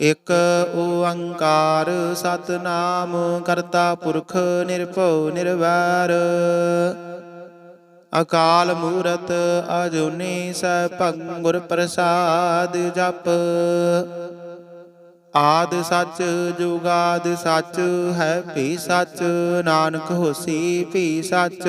ਇਕ ਓੰਕਾਰ ਸਤਨਾਮ ਕਰਤਾ ਪੁਰਖ ਨਿਰਭਉ ਨਿਰਵੈਰ। ਅਕਾਲ ਮੂਰਤ ਅਜੂਨੀ ਸੈਭੰ ਗੁਰ ਪ੍ਰਸਾਦ ਜਪ। ਆਦ ਸੱਚ ਜੁਗਾਦ ਸੱਚ ਹੈ ਵੀ ਸੱਚ, ਨਾਨਕ ਹੋਸੀ ਵੀ ਸੱਚ।